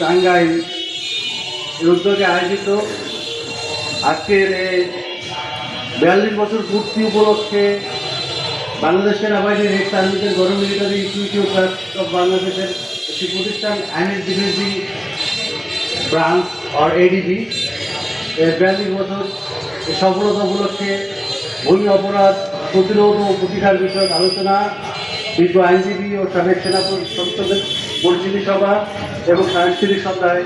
টাঙ্গাইল। এর উদ্যোগে আয়োজিত আজকের এই বিয়াল্লিশ বছর পূর্তি উপলক্ষে বাংলাদেশ সেনাবাহিনীর হেড সার্ভিসের গভর্নমেন্ট মিলিটারি ইনস্টিটিউট অফ বাংলাদেশের একটি প্রতিষ্ঠান, আইনের ডিফেন্সিং ব্রাঞ্চ অর এডিবি এর বিয়াল্লিশ বছর সফলতা উপলক্ষে ভূমি অপরাধ, প্রতিরোধ ও প্রতিকার বিষয়ক আলোচনা বিজ্ঞ আইনজীবী ও সাবেক সেনা সংসদের পরিচিতি সভা এবং সাংস্কৃতিক সন্ধ্যায়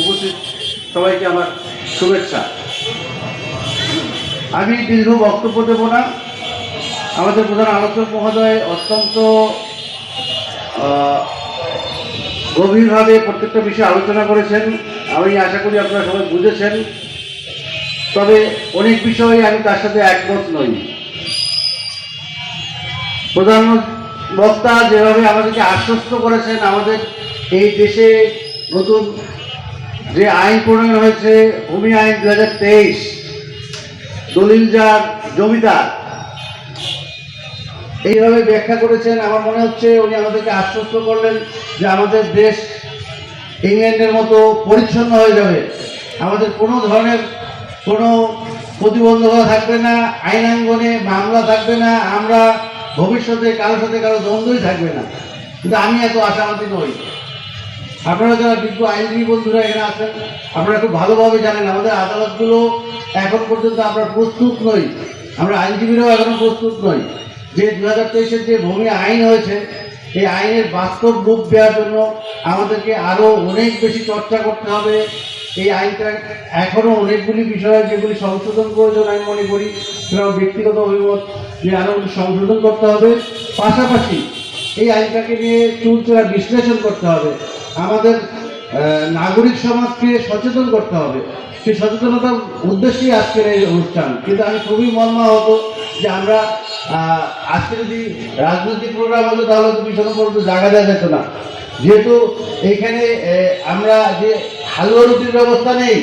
উপস্থিত সবাইকে আমার শুভেচ্ছা। আমি দীর্ঘ বক্তব্য দেব না। আমাদের প্রধান আলোচক মহোদয় অত্যন্ত গভীরভাবে প্রত্যেকটা বিষয়ে আলোচনা করেছেন। আমি আশা করি আপনারা সবাই বুঝেছেন। তবে অনেক বিষয়ে আমি তার সাথে একমত নই। প্রধান বক্তা যেভাবে আমাদেরকে আশ্বস্ত করেছেন, আমাদের এই দেশে নতুন যে আইন প্রণয়ন হয়েছে, ভূমি আইন দু হাজার তেইশ, দলিল যার জমিদার, এইভাবে ব্যাখ্যা করেছেন, আমার মনে হচ্ছে উনি আমাদেরকে আশ্বস্ত করলেন যে আমাদের দেশ ইংল্যান্ডের মতো পরিচ্ছন্ন হয়ে যাবে। আমাদের কোনো ধরনের কোনো প্রতিবন্ধকতা থাকবে না, আইনাঙ্গনে মামলা থাকবে না। আমরা ভবিষ্যতে কারোর সাথে কারও দ্বন্দ্বই থাকবে না। কিন্তু আমি এত আশাবাদী নই। আপনারা যারা বিজ্ঞ আইনজীবী বন্ধুরা এখানে আছেন, আপনারা খুব ভালোভাবে জানেন, আমাদের আদালতগুলো এখন পর্যন্ত আমরা প্রস্তুত নই। আমরা আইনজীবীরাও এখনও প্রস্তুত নই। যে দু হাজার তেইশের যে ভূমি আইন হয়েছে, এই আইনের বাস্তব রূপ দেওয়ার জন্য আমাদেরকে আরও অনেক বেশি চর্চা করতে হবে। এই আইনটা এখনও অনেকগুলি বিষয় যেগুলি সংশোধন প্রয়োজন আমি মনে করি। সেটা ব্যক্তিগত অভিমত যে আরও সংশোধন করতে হবে। পাশাপাশি এই আইনটাকে নিয়ে চুলচেরা বিশ্লেষণ করতে হবে। আমাদের নাগরিক সমাজকে সচেতন করতে হবে। সেই সচেতনতার উদ্দেশ্যেই আজকের এই অনুষ্ঠান। কিন্তু আমি খুবই মর্মাহত যে আমরা আজকে যদি রাজনৈতিক প্রোগ্রাম হতো তাহলে পিছনে পর্যন্ত জায়গা দেওয়া যেত না। যেহেতু এইখানে আহ, আমরা যে হালুয়া রুটির ব্যবস্থা নেই।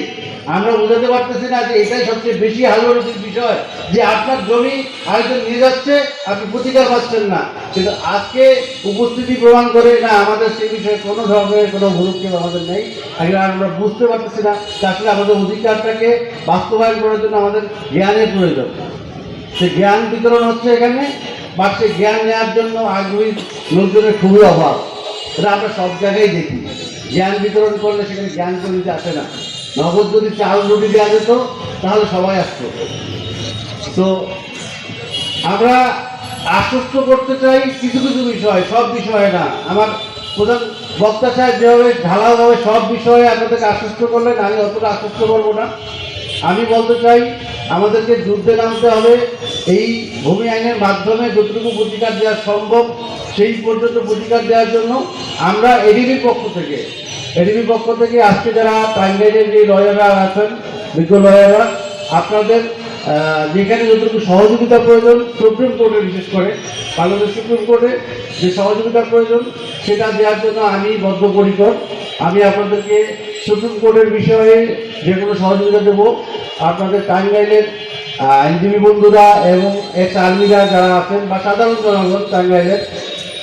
আমরা বোঝাতে পারতেছি না যে এটাই সবচেয়ে বেশি হালুয়া রুটির বিষয়। যে আপনার জমি আরেকজন নিয়ে যাচ্ছে, আপনি প্রতিকার পাচ্ছেন না। কিন্তু আজকে উপস্থিতি প্রমাণ করে, না, আমাদের সেই বিষয়ে কোনো ধরনের কোনো ভূমিকা আমাদের নেই। আমরা বুঝতে পারতেছি না আসলে আমাদের অধিকারটাকে বাস্তবায়ন করার জন্য আমাদের জ্ঞানের প্রয়োজন। সে জ্ঞান বিতরণ হচ্ছে এখানে, বা সে জ্ঞান নেওয়ার জন্য আগ্রহী লোকজনের খুবই অভাব। এটা আমরা সব জায়গায় দেখি। জ্ঞান বিতরণ করলে সেখানে জ্ঞান কমিতে আসে না। নগদ যদি চাল রুটি দেওয়া যেত, তাহলে সবাই আসতো। তো আমরা আশ্বস্ত করতে চাই কিছু কিছু বিষয়, সব বিষয়ে না। আমার প্রধান বক্তা সাহেব যেভাবে ঢালাওভাবে সব বিষয়ে আপনাদেরকে আশ্বস্ত করলেন, আমি অতটা আশ্বস্ত করব না। আমি বলতে চাই আমাদেরকে যুদ্ধে নামতে হবে। এই ভূমি আইনের মাধ্যমে যতটুকু প্রতিকার দেওয়া সম্ভব, সেই পর্যন্ত প্রতিকার দেওয়ার জন্য আমরা এডিবির পক্ষ থেকে এডিবির পক্ষ থেকে আজকে যারা প্রাইমারির যে লয়াররা আছেন, বিজ্ঞ লয়াররা, আপনাদের যেখানে যতটুকু সহযোগিতা প্রয়োজন সুপ্রিম কোর্টে বিশেষ করে, বাংলাদেশ সুপ্রিম কোর্টে যে সহযোগিতার প্রয়োজন, সেটা দেওয়ার জন্য আমি বদ্ধপরিকর। আমি আপনাদেরকে সুপ্রিম কোর্টের বিষয়ে যে কোনো সহযোগিতা দেবো। আপনাদের টাঙ্গাইলের আইনজীবী বন্ধুরা এবং এক্স আর্মিরা যারা আছেন বা সাধারণ জনগণ টাঙ্গাইলের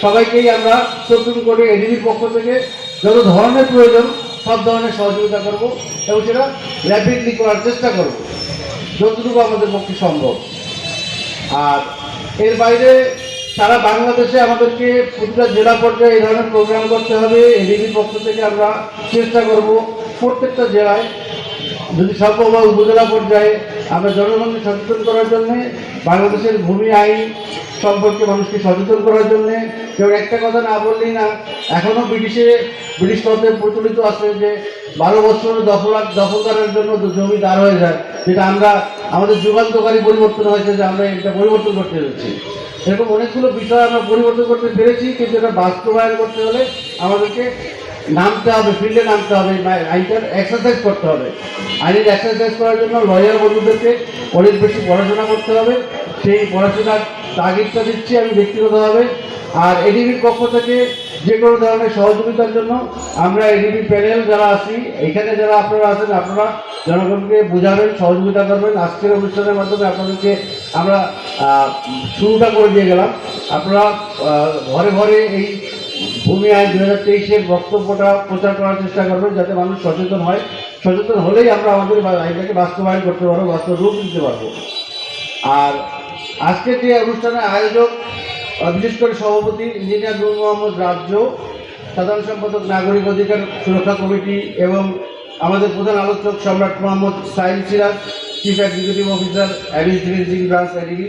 সবাইকেই আমরা সুপ্রিম কোর্টে এডিবির পক্ষ থেকে যত ধরনের প্রয়োজন, সব ধরনের সহযোগিতা করব এবং সেটা র্যাপিডলি করার চেষ্টা করব। যতটুকু আমাদের পক্ষে সম্ভব। আর এর বাইরে সারা বাংলাদেশে আমাদেরকে প্রতিটা জেলা পর্যায়ে এই ধরনের প্রোগ্রাম করতে হবে। এডিবির পক্ষ থেকে আমরা চেষ্টা করব প্রত্যেকটা জেলায়। যদি হয় উপজেলা পর্যায়ে আমরা জনগণকে সচেতন করার জন্যে বাংলাদেশের ভূমি আইন সম্পর্কে মানুষকে সচেতন করার জন্য। কেউ একটা কথা না বললেই না এখনও ব্রিটিশে, ব্রিটিশ পথে প্রচলিত আছে যে বারো বছর দখল, দখলদারের জন্য জমি দাঁড় হয়ে যায়, যেটা আমরা, আমাদের যুগান্তকারী পরিবর্তন হয়েছে যে আমরা এটা পরিবর্তন করতে পেরেছি। এরকম অনেকগুলো বিষয় আমরা পরিবর্তন করতে পেরেছি, কিন্তু এটা বাস্তবায়ন করতে হলে আমাদেরকে নামতে হবে ফিল্ডে নামতে হবে আইনটার এক্সারসাইজ করতে হবে। আইনের এক্সারসাইজ করার জন্য লয়ার বন্ধুদেরকে অনেক বেশি পড়াশোনা করতে হবে। সেই পড়াশোনার তাগিদটা দিচ্ছি আমি ব্যক্তিগতভাবে। আর এডিবির পক্ষ থেকে যে কোনো ধরনের সহযোগিতার জন্য আমরা এডিবি প্যানেল যারা আছি, এখানে যারা আপনারা আছেন, আপনারা জনগণকে বোঝাবেন, সহযোগিতা করবেন। আজকের অনুষ্ঠানের মাধ্যমে আপনাদেরকে আমরা শুরুটা করে দিয়ে গেলাম। আপনারা ঘরে ঘরে এই ভূমি আইন দু হাজার তেইশের বক্তব্যটা প্রচার করার চেষ্টা করবেন, যাতে মানুষ সচেতন হয়। সচেতন হলেই আমরা আমাদের আইনটাকে বাস্তবায়ন করতে পারব, বাস্তব রূপ দিতে পারব। আর আজকের যে অনুষ্ঠানের আয়োজক বিশেষ করে সভাপতি ইঞ্জিনিয়ার নূর মোহাম্মদ রাজ্য, সাধারণ সম্পাদক নাগরিক অধিকার সুরক্ষা কমিটি এবং আমাদের প্রধান আলোচক Samrat Mohammad Sail Siraj chief executive officer ডিভিজিং branch ADB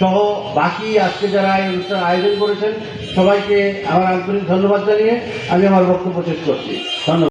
সহ বাকি আজকে যারা এই অনুষ্ঠান আয়োজন করেছেন, সবাইকে আমার আন্তরিক ধন্যবাদ জানিয়ে আমি আমার বক্তব্য শেষ করছি। ধন্যবাদ।